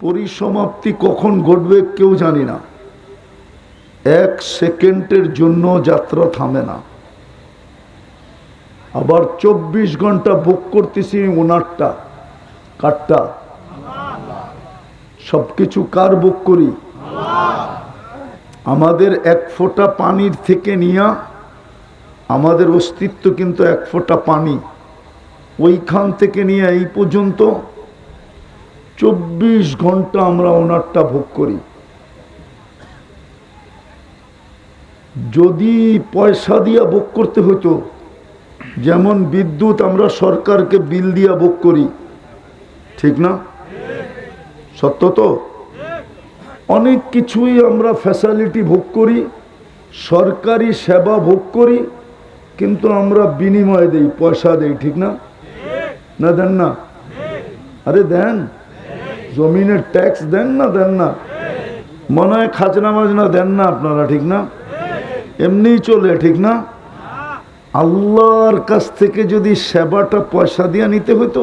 পরিসমাপ্তি কখন ঘটবে কেউ জানি না। এক সেকেন্ডের জন্য যাত্রা থামে না। আবার চব্বিশ ঘণ্টা বুক করতেছি ওনারটা কারটা। সবকিছু কার বুক করি? আমাদের এক ফোঁটা পানির থেকে নিয়া, আমাদের অস্তিত্ব কিন্তু এক ফোঁটা পানি। ওইখান থেকে নিয়ে এই পর্যন্ত চব্বিশ ঘণ্টা আমরা ওনারটা ভোগ করি। যদি পয়সা দিয়া ভোগ করতে হতো যেমন বিদ্যুৎ আমরা সরকারকে বিল দিয়া ভোগ করি, ঠিক না? সত্য তো? অনেক কিছুই আমরা ফ্যাসিলিটি ভোগ করি, সরকারি সেবা ভোগ করি, কিন্তু আমরা বিনিময় দেই, পয়সা দেই, ঠিক না? না দেন না? আরে দেন। জমিনের ট্যাক্স দেন না দেন না। মনে হয় খাজনা মাজনা দেন না আপনারা, ঠিক না? এমনিই চলে, ঠিক না? আল্লাহর কাছ থেকে যদি সেবাটা পয়সা দিয়ে নিতে হতো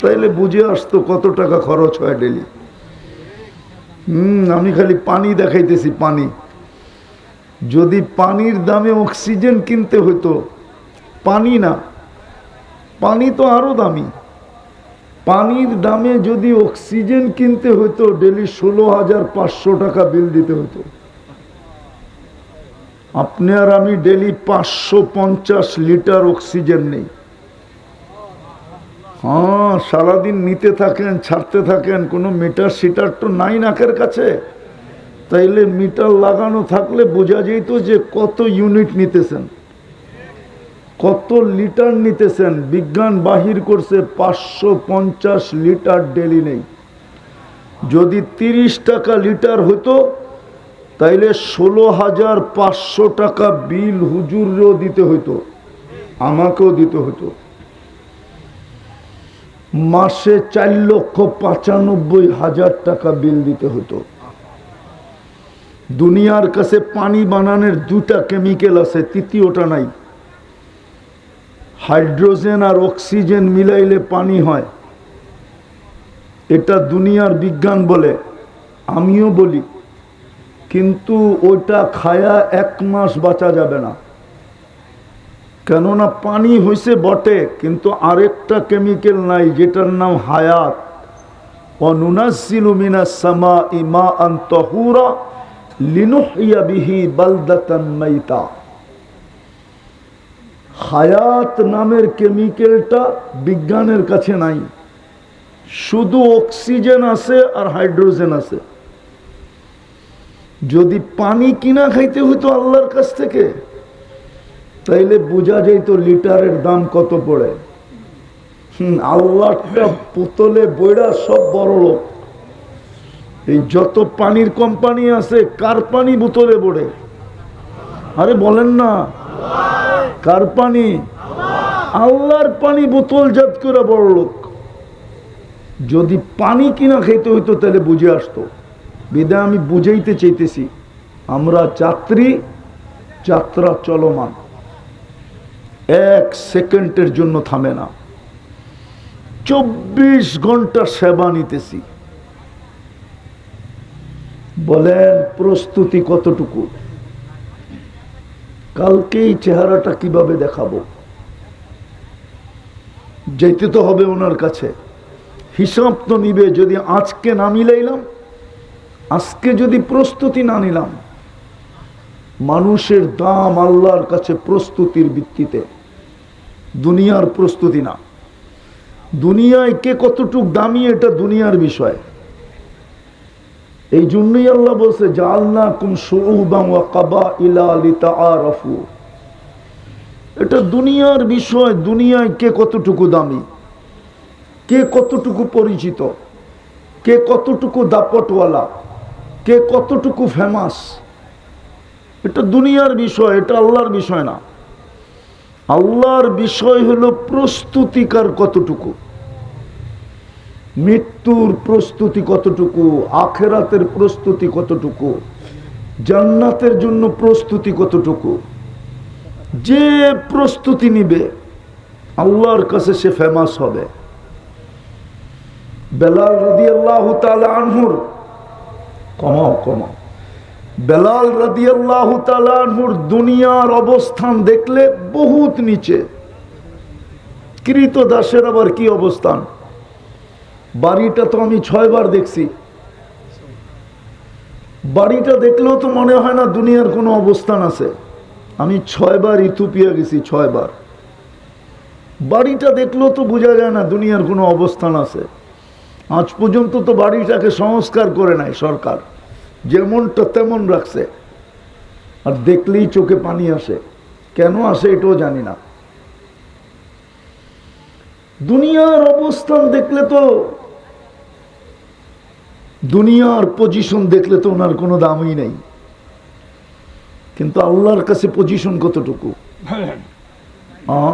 তাইলে বুঝে আসতো কত টাকা খরচ হয় ডেলি হুম, আমি খালি পানি দেখাইতেছি, পানি। যদি পানির দামে অক্সিজেন কিনতে হতো পানি না। পানি তো আরও দামি। পানির দামে যদি অক্সিজেন কিনতে হতো ডেলি ষোলো হাজার পাঁচশো টাকা বিল দিতে হতো আপনি আর আমি ডেলি পাঁচশো পঞ্চাশ লিটার অক্সিজেন নেই। হ্যাঁ সারাদিন নিতে থাকেন, ছাড়তে থাকেন, কোনো মিটার সিটার তো নাই নাকের কাছে। তাইলে মিটার লাগানো থাকলে বোঝা যেত যে কত ইউনিট নিতেছেন। কত লিটার নিতেছেন? বিজ্ঞান বাহির করছে পাঁচশো পঞ্চাশ লিটার ডেলি নেই। যদি তিরিশ টাকা লিটার হতো, তাইলে ষোলো হাজার পাঁচশো টাকা বিল হুজুরও দিতে হতো আমাকেও দিতে হতো মাসে চার লক্ষ পঁচানব্বই হাজার টাকা বিল দিতে হতো দুনিয়ার কাছে পানি বানানোর দুটা কেমিক্যাল আছে, তৃতীয়টা নাই। হাইড্রোজেন আর অক্সিজেন মিলাইলে পানি হয়। এটা দুনিয়ার বিজ্ঞান বলে, আমিও বলি। কিন্তু ওইটা খায়া এক মাস বাঁচা যাবে না। কেননা পানি হয়েছে বটে, কিন্তু আরেকটা কেমিক্যাল নাই, যেটার নাম হায়াত। অনুনাসিলু মিনাস সামা ইমা আন্তহুরা লিনুহিয়া বিহি বালদাতান মাইতা। হায়াত নামের কেমিক্যালটা বিজ্ঞানের কাছে নাই। শুধু অক্সিজেন আছে আর হাইড্রোজেন আছে। যদি পানি কিনা খাইতে হতো আল্লাহর কাছ থেকে, তাইলে বোঝা যাইতো লিটারের দাম কত পড়ে। হম, আল্লাহটা পুতলে বইরা সব বড় লোক। এই যত পানির কোম্পানি আছে, কার পানি বোতলে পড়ে? আরে বলেন না। কার পানি? আল্লাহর পানি বোতল জাত করে বড় লোক। যদি পানি কিনা খেতে হইতো, তাহলে বুঝে আসতো। বিদায় আমি বুঝাইতে চাইতেছি, আমরা যাত্রী, যাত্রা চলমান। এক সেকেন্ডের জন্য থামে না। চব্বিশ ঘণ্টা সেবা নিতেছি। বলেন, প্রস্তুতি কতটুকু? কালকে এই চেহারাটা কীভাবে দেখাবো? যেতে তো হবে ওনার কাছে। হিসাব তো নিবে, যদি আজকে না মিলাইলাম, আজকে যদি প্রস্তুতি না নিলাম, মানুষের দাম আল্লাহর কাছে প্রস্তুতির ভিত্তিতে। দুনিয়ার প্রস্তুতি না। দুনিয়ায় কে কতটুক দামি, এটা দুনিয়ার বিষয়। এই জন্যই আল্লাহ বলছে জালনা কুম ইলা এটা দুনিয়ার বিষয়, দুনিয়ায় কে কতটুকু দামি, কে কতটুকু পরিচিত, কে কতটুকু দাপটওয়ালা, কে কতটুকু ফেমাস এটা দুনিয়ার বিষয়, এটা আল্লাহর বিষয় না। আল্লাহর বিষয় হলো প্রস্তুতিকার কতটুকু। মৃত্যুর প্রস্তুতি কতটুকু? আখেরাতের প্রস্তুতি কতটুকু? জান্নাতের জন্য প্রস্তুতি কতটুকু? যে প্রস্তুতি নিবে, আল্লাহর কাছে সে ফেমাস হবে। বেলাল রদি আল্লাহ আনহুর কমাও কমাও বেলাল রদি আল্লাহ আনহুর দুনিয়ার অবস্থান দেখলে বহুত নিচে। কৃত দাসের আবার কি অবস্থান? বাড়িটা তো আমি ছয়বার দেখছি। বাড়িটা দেখলেও তো মনে হয় না দুনিয়ার কোনো অবস্থান আছে। আমি ছয়বার ইথুপিয়া গেছি, ছয়বার। বাড়িটা দেখলেও তো বোঝা যায় না দুনিয়ার কোনো অবস্থান আছে। আজ পর্যন্ত তো বাড়িটাকে সংস্কার করে নাই সরকার। যেমনটা তেমন রাখছে। আর দেখলেই চোখে পানি আসে। কেন আসে এটাও জানি না। দুনিয়ার অবস্থান দেখলে তো দুনিয়ার পজিশন দেখলে তো ওনার কোনো দামই নেই। কিন্তু আল্লাহর কাছে পজিশন কতটুকু? আ?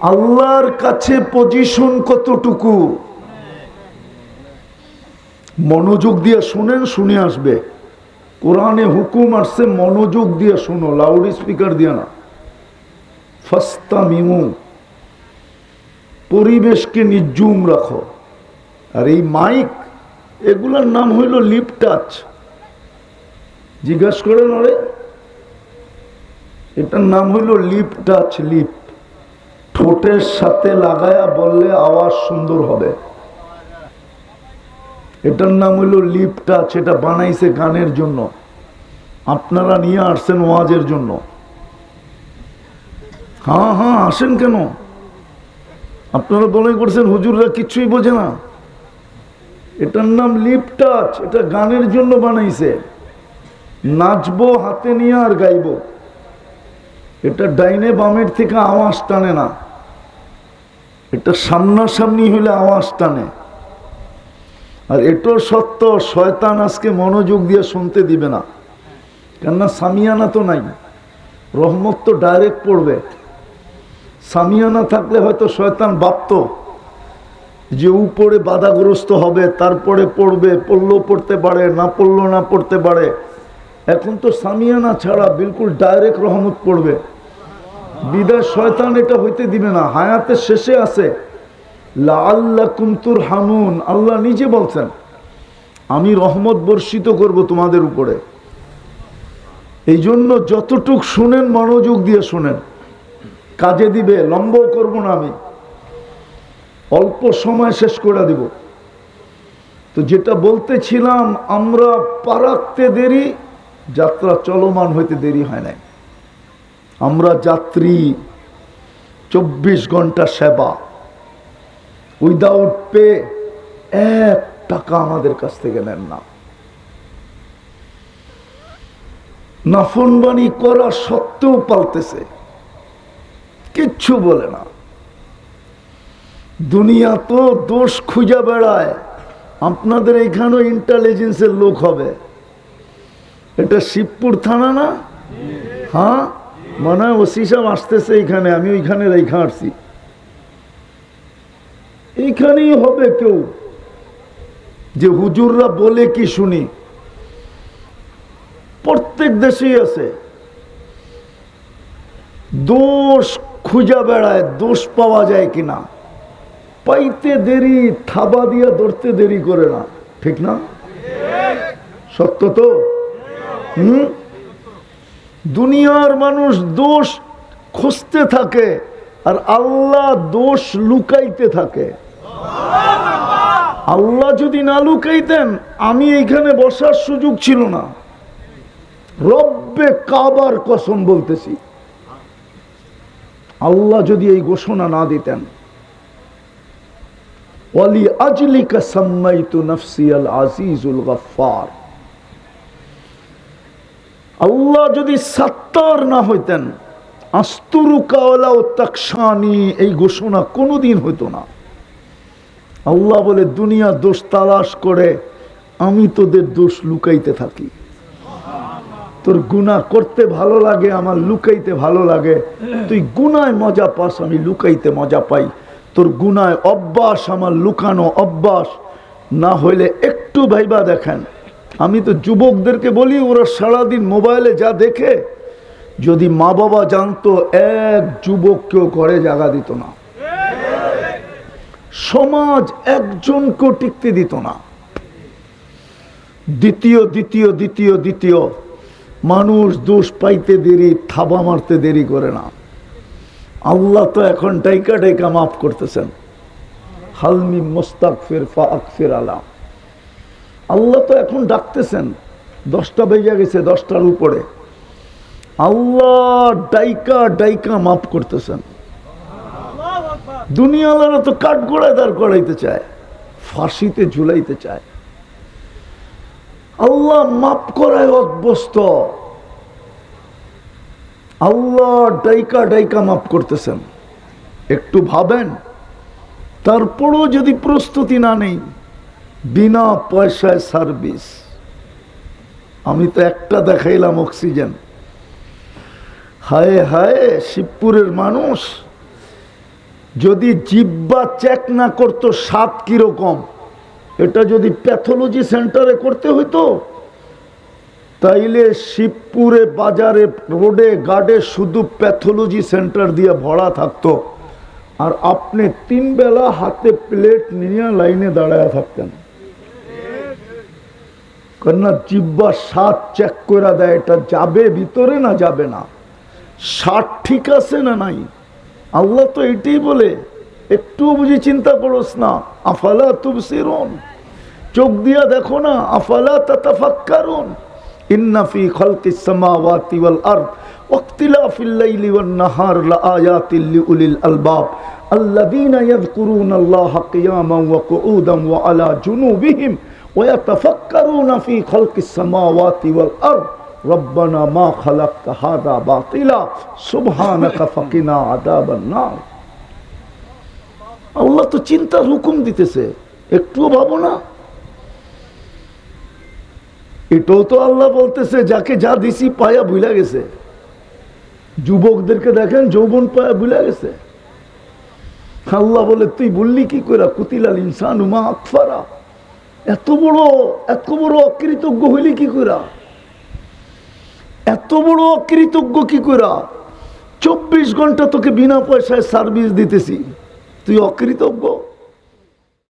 আল্লাহর কাছে পজিশন কতটুকু? মনোযোগ দিয়ে শুনেন শুনে আসবে। কোরআনে হুকুম আসছে মনোযোগ দিয়ে শোনো লাউড স্পিকার দিয়ে না। ফস্তা মিমু পরিবেশকে নির্জুম রাখো। আর এই মাইক, এগুলার নাম হইল লিপ টাচ। জিজ্ঞাসা করেন ওরে, এটার নাম হইল লিপ টাচ, লিপ। ঠোঁটের সাথে লাগায়া বললে আওয়াজ সুন্দর হবে। এটার নাম হইল লিপ টাচ, এটা বানাইছে গানের জন্য। আপনারা নিয়ে আসছেন ওয়াজের জন্য। হ্যাঁ হ্যাঁ আসেন কেন? আপনারা মনে করছেন, হুজুররা কিছুই বোঝে না। এটার নাম লিপ টাচ, এটা গানের জন্য বানাইছে। নাচবো, হাতে নিয়ে আর গাইবো। এটা ডাইনে বামের থেকে আওয়াজ টানে না। এটা সামনাসামনি হইলে আওয়াজ টানে। আর এটাও সত্য, শয়তান আজকে মনোযোগ দিয়ে শুনতে দিবে না। কেননা সামিয়ানা তো নাই। রহমত তো ডাইরেক্ট পড়বে। সামিয়ানা থাকলে হয়তো শয়তান ভাবত যে উপরে বাধাগ্রস্ত হবে, তারপরে পড়বে, পড়লেও পড়তে পারে, না পড়লেও না পড়তে পারে। এখন তো সামিয়ানা ছাড়া বিলকুল ডাইরেক্ট রহমত পড়বে। বিদায় শয়তান এটা হইতে দিবে না, হায়াতের শেষে আছে। আল্লাহ কুমতুর হামুন আল্লাহ নিজে বলছেন, আমি রহমত বর্ষিত করব তোমাদের উপরে। এই জন্য যতটুক শুনেন, মনোযোগ দিয়ে শুনেন। কাজে দিবে লম্ব করব না আমি। অল্প সময় শেষ করে দিব। তো যেটা বলতেছিলাম, আমরা পারাকতে দেরি, যাত্রা চলমান হইতে দেরি হয় নাই। আমরা যাত্রী, চব্বিশ ঘণ্টা সেবা। উইদাউট পে এক টাকা আমাদের কাছ থেকে নেন না। নাফনবানি করা সত্ত্বেও পালতেছে। কিচ্ছু বলে না। দুনিয়া তো দোষ খুঁজে বেড়ায়। আপনাদের এখানেও ইন্টেলিজেন্সের লোক হবে। এটা শিবপুর থানা না? হ্যাঁ? মনে হয় ওসি সাহেব আসতেছে এইখানে, আমি ওইখানে রেখা আসছি। এইখানেই হবে কেউ। যে হুজুররা বলে কি শুনি? প্রত্যেক দেশেই আছে। দোষ খুঁজা বেড়ায়, দোষ পাওয়া যায় কিনা? পাইতে দেরি, থাবা দিয়া ধরতে দেরি করে না। ঠিক না? সত্য তো? হুম? দুনিয়ার মানুষ দোষ খুঁজতে থাকে আর আল্লাহ দোষ লুকাইতে থাকে। আল্লাহ যদি না লুকাইতেন, আমি এইখানে বসার সুযোগ ছিল না। রব্বে কাবার কসম বলতেছি। আল্লাহ যদি এই ঘোষণা না দিতেন আল্লাহ যদি সাত্তার না হইতেন আস্তুরুকাওয়ালা এই ঘোষণা কোনোদিন হইতো না। আল্লাহ বলে, দুনিয়া দোষ তালাশ করে, আমি তোদের দোষ লুকাইতে থাকি। তোর গুণা করতে ভালো লাগে, আমার লুকাইতে ভালো লাগে। তুই গুনায় মজা পাস, আমি লুকাইতে মজা পাই। তোর গুনায় অভ্যাস, আমার লুকানো অভ্যাস। না হইলে একটু ভাইবা দেখেন। আমি তো যুবকদেরকে বলি, ওরা সারাদিন মোবাইলে যা দেখে, যদি মা বাবা জানতো, এক যুবককেও ঘরে জাগা দিত না। সমাজ একজনকেও টিকতে দিত না। দ্বিতীয় দ্বিতীয় দ্বিতীয় দ্বিতীয়, মানুষ দোষ পাইতে দেরি, থাবা মারতে দেরি করে না। আল্লাহ তো এখন ডাইকা ডাইকা মাফ করতেছেন। হালমি মোস্তাক ফের ফাক ফের আলাম আল্লাহ তো এখন ডাকতেছেন, দশটা বেজে গেছে দশটার উপরে। আল্লাহ ডাইকা ডাইকা মাফ করতেছেন। দুনিয়ালারা তো কাঠ গোড়ায় দাঁড় করাইতে চায়, ফাঁসিতে ঝুলাইতে চায়। আল্লাহ মাফ করায় অভ্যস্ত। আল্লাহ ডাইকা ডাইকা মাফ করতেছেন। একটু ভাবেন, তারপরও যদি প্রস্তুতি না নেই, বিনা পয়সায় সার্ভিস। আমি তো একটা দেখাইলাম অক্সিজেন। হায় হায়, শিবপুরের মানুষ, যদি জিব্বা চেক না করতো সাত কীরকম, এটা যদি প্যাথোলজি সেন্টারে করতে হইতো তাইলে শিবপুরে বাজারে রোডে গার্ডে শুধু প্যাথোলজি সেন্টার দিয়ে ভরা থাকতো। আর আপনি তিন বেলা হাতে প্লেট নিয়ে লাইনে দাঁড়ায় থাকতেন। কেননা জিব্বা সাত চেক করে দেয়, এটা যাবে ভিতরে না যাবে না। ষাট ঠিক আছে না নাই? আল্লাহ তো এটাই বলে একটু বুঝি চিন্তা করোস না, আফালা তুম সিরন চোখ দিয়া দেখো না, আফালা তাতাফাক্কারুন। ইন্না ফি খালকিস সামাওয়াতি ওয়াল আরদ ওয়াক্তিলাফিল লাইলি ওয়ান নাহার লাআয়াতিল লিউলিল আলবাব الذين يذكرون الله قياما وقعودا وعلى جنوبهم ويتفكرون في خلق السماوات والأرض ربنا ما خلقت هذا باطلا سبحانك فقنا عذاب النار আল্লাহ তো চিন্তার হুকুম দিতেছে একটুও ভাবো না এটাও তো আল্লাহ বলতেছে, যাকে যা দিছি পায়া ভুলা গেছে। যুবকদেরকে দেখেন, যৌবন পায়া ভুলা গেছে। আল্লাহ বলে, তুই বললি কি করে কুতিলাল ইনসান উমা আকফারা? এত বড় এত বড় অকৃতজ্ঞ হইলি কি করে এত বড় অকৃতজ্ঞ কি করে চব্বিশ ঘণ্টা তোকে বিনা পয়সায় সার্ভিস দিতেছি। তুই অকৃতজ্ঞ?